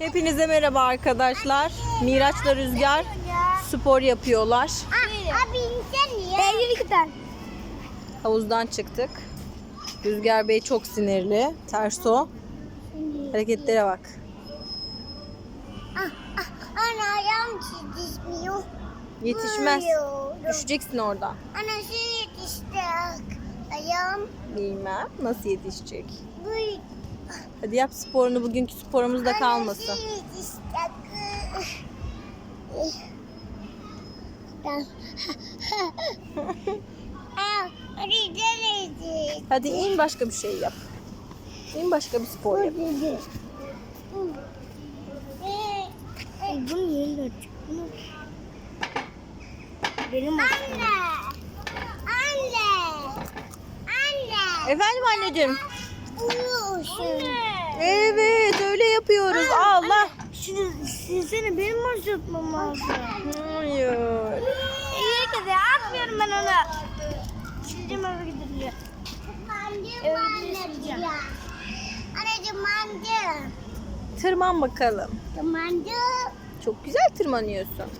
Hepinize merhaba arkadaşlar. Miraç'la Rüzgar spor yapıyorlar. Abi sen niye? Ben yürü gider. Havuzdan çıktık. Rüzgar Bey çok sinirli. Ters o. Hareketlere bak. Ah, ah, ana ayağım çizmiyor. Yetişmez. Düşeceksin orada. Ana şu yetişti. Ayağım Bilmem. Nasıl yetişecek? bu. Hadi yap sporunu. Bugünkü sporumuz da kalmasın. Hadi in başka bir şey yap. İn başka bir spor yap. Bunu yeni Benim Anne. Anne. Anne. Efendim anneciğim. Uyuyorsun. Evet öyle yapıyoruz. Allah. Şimdi silsene benim başlatmam lazım. Hayır. İyi kızı atmıyorum ben onu. Sileceğim eve gidince. Eve gidince sileceğim. Anneciğim mancı. Tırman bakalım. Mancı. Çok güzel tırmanıyorsun.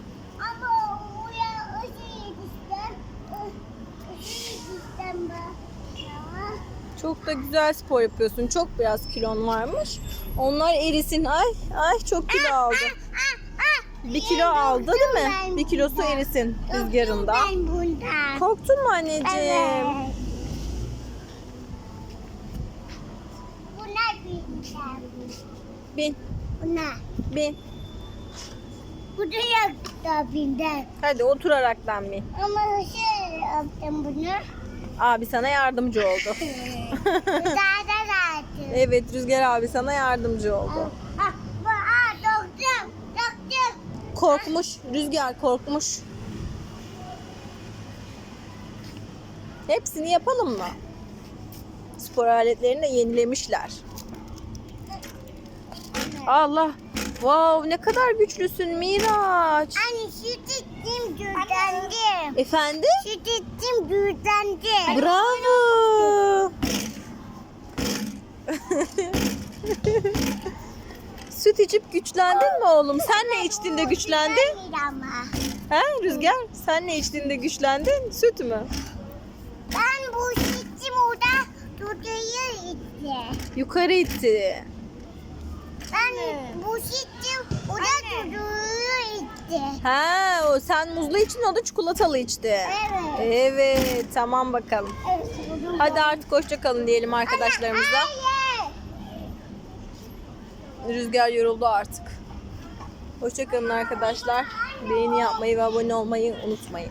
Çok da güzel spor yapıyorsun. Çok biraz kilon varmış. Onlar erisin. Ay ay çok kilo aldı. Bir kilo aldı değil mi? Bir kilosu erisin rüzgarında. Korktun mu anneciğim? Bin, bin. Bu da yok da binden. Hadi oturaraktan bin. Ama şey yaptım bunu. Abi sana yardımcı oldu. Da zaten. evet Rüzgar abi sana yardımcı oldu. Ah, bu doktum. Doktum. Korkmuş. Rüzgar korkmuş. Hepsini yapalım mı? Spor aletlerini de yenilemişler. Allah. Wow ne kadar güçlüsün Miraç. Anne süt içtim güçlendim. Efendim? Süt içtim güçlendim. Bravo. Süt içip güçlendin mi oğlum? Sen ne içtin de güçlendin? Ha Rüzgar? Sen ne içtin de güçlendin? Süt mü? Ben bu içtim orada duduyu itti. Yukarı itti. Ben bu içtim orada duduyu itti. Ha, o sen muzlu için o da çikolatalı içti. Evet. Evet, tamam bakalım. Evet. Hadi artık hoşça kalın diyelim arkadaşlarımıza. Rüzgar yoruldu artık. Hoşça kalın arkadaşlar. Beğeni yapmayı ve abone olmayı unutmayın.